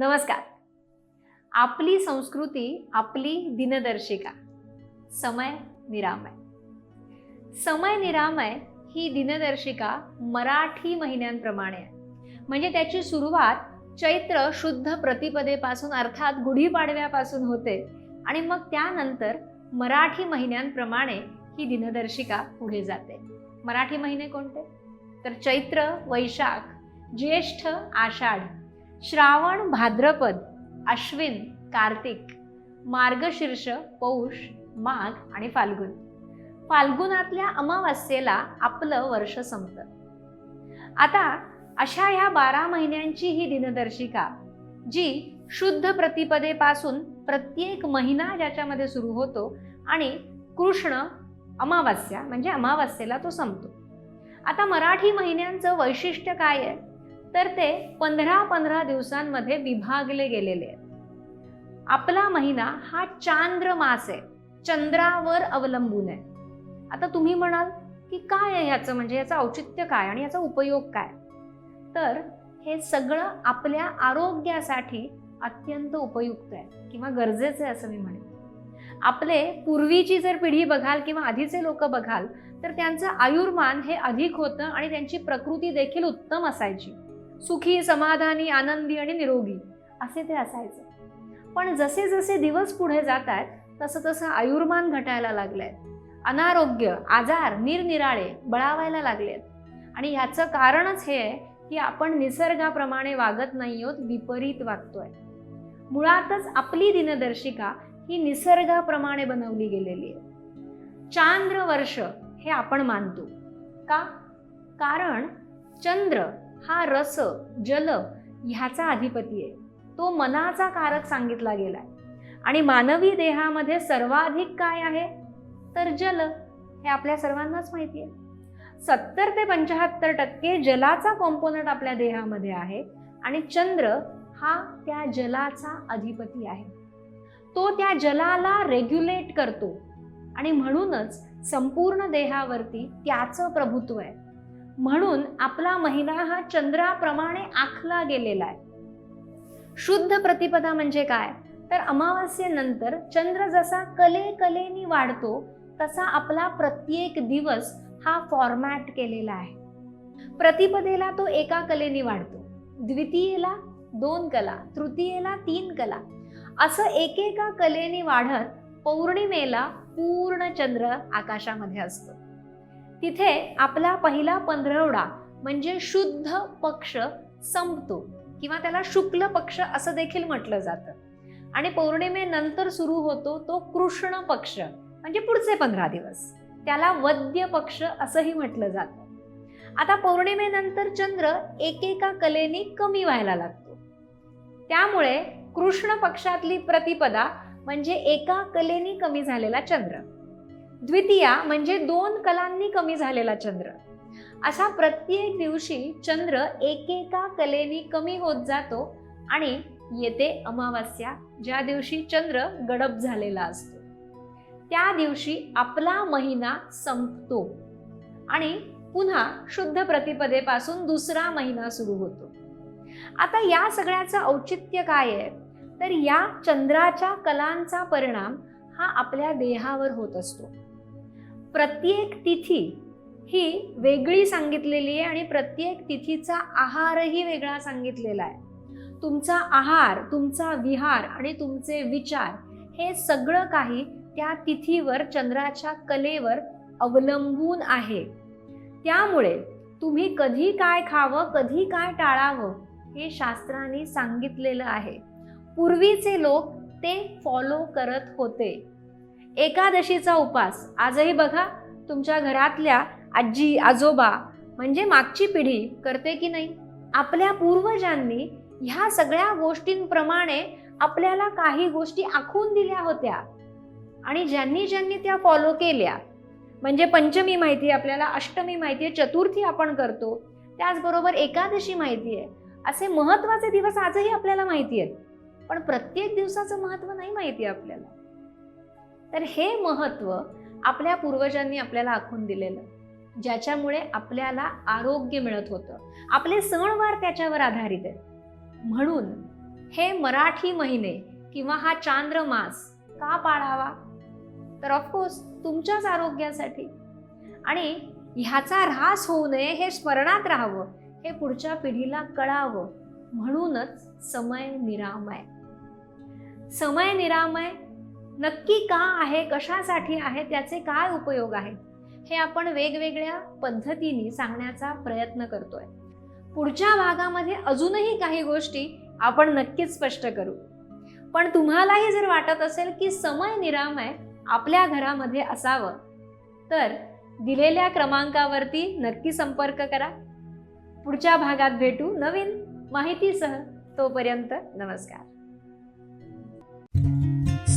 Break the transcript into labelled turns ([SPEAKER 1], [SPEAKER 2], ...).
[SPEAKER 1] नमस्कार. आपली संस्कृती आपली दिनदर्शिका. समय निरामय. समय निरामय ही दिनदर्शिका मराठी महिन्यांप्रमाणे आहे. म्हणजे त्याची सुरुवात चैत्र शुद्ध प्रतिपदेपासून अर्थात गुढीपाडव्यापासून होते आणि मग त्यानंतर मराठी महिन्यांप्रमाणे ही दिनदर्शिका पुढे जाते. मराठी महिने कोणते? तर चैत्र वैशाख ज्येष्ठ आषाढ श्रावण भाद्रपद अश्विन कार्तिक मार्गशीर्ष पौष माघ आणि फाल्गुन. फाल्गुनातल्या अमावास्येला आपलं वर्ष संपतं. आता अशा ह्या बारा महिन्यांची ही दिनदर्शिका जी शुद्ध प्रतिपदेपासून प्रत्येक महिना ज्याच्यामध्ये सुरू होतो आणि कृष्ण अमावास्या म्हणजे अमावास्येला तो संपतो. आता मराठी महिन्यांचं वैशिष्ट्य काय आहे? तर ते पंधरा पंधरा दिवसांमध्ये विभागले गेलेले आहेत. आपला महिना हा चांद्र मास आहे. चंद्रावर अवलंबून आहे. आता तुम्ही म्हणाल की काय आहे याचं? म्हणजे याचं औचित्य काय आणि याचा उपयोग काय? तर हे सगळं आपल्या आरोग्यासाठी अत्यंत उपयुक्त आहे किंवा गरजेचं आहे असं मी म्हणेन. आपले पूर्वीची जर पिढी बघाल किंवा आधीचे लोक बघाल तर त्यांचं आयुर्मान हे अधिक होतं आणि त्यांची प्रकृती देखील उत्तम असायची. सुखी समाधानी आनंदी आणि निरोगी असे ते असायचे. पण जसे जसे दिवस पुढे जात आहेत तसं तसं आयुर्मान घटायला लागलंय. अनारोग्य आजार निरनिराळे बळावायला लागलेत. आणि ह्याचं कारणच हे आहे की आपण निसर्गाप्रमाणे वागत नाही आहोत विपरीत वागतोय. मुळातच आपली दिनदर्शिका ही निसर्गाप्रमाणे बनवली गेलेली आहे. चांद्र वर्ष हे आपण मानतो. का? कारण चंद्र हा रस जल ह्याचा अधिपती आहे. तो मनाचा कारक सांगितला गेलाय. आणि मानवी देहामध्ये सर्वाधिक काय आहे? तर जल हे आपल्या सर्वांनाच माहिती आहे. सत्तर ते पंच्याहत्तर टक्के जलाचा कॉम्पोनंट आपल्या देहामध्ये आहे आणि चंद्र हा त्या जलाचा अधिपती आहे. तो त्या जलाला रेग्युलेट करतो आणि म्हणूनच संपूर्ण देहावरती त्याचं प्रभुत्व आहे. म्हणून आपला महिना हा चंद्राप्रमाणे आखला गेलेला आहे. शुद्ध प्रतिपदा म्हणजे काय? तर अमावास्येनंतर चंद्र जसा कले कलेनी वाढतो तसा आपला प्रत्येक दिवस हा फॉर्मॅट केलेला आहे. प्रतिपदेला तो एका कलेनी वाढतो. द्वितीयेला दोन कला तृतीयेला तीन कला. असं एकेका कलेनी वाढत पौर्णिमेला पूर्ण चंद्र आकाशामध्ये असतो. तिथे आपला पहिला पंधरवडा म्हणजे शुद्ध पक्ष संपतो किंवा त्याला शुक्ल पक्ष असं देखील म्हटलं जातं. आणि पौर्णिमेनंतर सुरू होतो तो कृष्ण पक्ष म्हणजे पुढचे पंधरा दिवस. त्याला वद्य पक्ष असंही म्हटलं जातं. आता पौर्णिमेनंतर चंद्र एकेका कलेने कमी व्हायला लागतो. त्यामुळे कृष्ण पक्षातली प्रतिपदा म्हणजे एका कलेनी कमी झालेला चंद्र. द्वितीया म्हणजे दोन कलांनी कमी झालेला चंद्र. असा प्रत्येक दिवशी चंद्र एकेका कलेनी कमी होत जातो आणि येते अमावास्या ज्या दिवशी चंद्र गडप झालेला असतो. त्या दिवशी आपला महिना संपतो आणि पुन्हा शुद्ध प्रतिपदेपासून दुसरा महिना सुरू होतो. आता या सगळ्याचं औचित्य काय आहे? तर या चंद्राच्या कलांचा परिणाम हा आपल्या देहावर होत असतो. प्रत्येक तिथी ही वेगळी सांगितलेली आहे आणि प्रत्येक तिथीचा आहारही वेगळा सांगितलेला आहे. तुमचा आहार तुमचा विहार आणि तुमचे विचार हे सगळं काही त्या तिथीवर चंद्राच्या कलेवर अवलंबून आहे. त्यामुळे तुम्ही कधी काय खावं कधी काय टाळावं हे शास्त्रांनी सांगितलेलं आहे. पूर्वीचे लोक ते फॉलो करत होते. एकादशीचा उपास. आजही बघा तुमच्या घरातल्या आजी आजोबा म्हणजे मागची पिढी करते की नाही? आपल्या पूर्वजांनी ह्या सगळ्या गोष्टींप्रमाणे आपल्याला काही गोष्टी आखून दिल्या होत्या. आणि ज्यांनी ज्यांनी त्या फॉलो केल्या म्हणजे पंचमी माहिती आहे आपल्याला अष्टमी माहिती आहे चतुर्थी आपण करतो त्याचबरोबर एकादशी माहिती आहे. असे महत्त्वाचे दिवस आजही आपल्याला माहिती आहेत. पण प्रत्येक दिवसाचं महत्त्व नाही माहिती आहे आपल्याला. तर हे महत्त्व आपल्या पूर्वजांनी आपल्याला आखून दिलेलं. ज्याच्यामुळे आपल्याला आरोग्य मिळत होतं. आपले सणवार त्याच्यावर आधारित आहेत. म्हणून हे मराठी महिने किंवा हा चांद्रमास का पाळावा? तर ऑफकोर्स तुमच्याच आरोग्यासाठी. आणि ह्याचा ऱ्हास होऊ नये हे स्मरणात राहावं हे पुढच्या पिढीला कळावं. म्हणूनच समय निरामय समय निरामय नक्की का आहे कशासाठी आहे त्याचे काय उपयोग आहेत हे आपण वेगवेगळ्या पद्धतीने सांगण्याचा प्रयत्न करतोय. पुढच्या भागामध्ये अजूनही काही गोष्टी आपण नक्कीच स्पष्ट करू. पण तुम्हालाही जर वाटत असेल की समय निरामय आपल्या घरामध्ये असावं तर दिलेल्या क्रमांकावरती नक्की संपर्क करा. पुढच्या भागात भेटू नवीन माहितीसह. तोपर्यंत नमस्कार.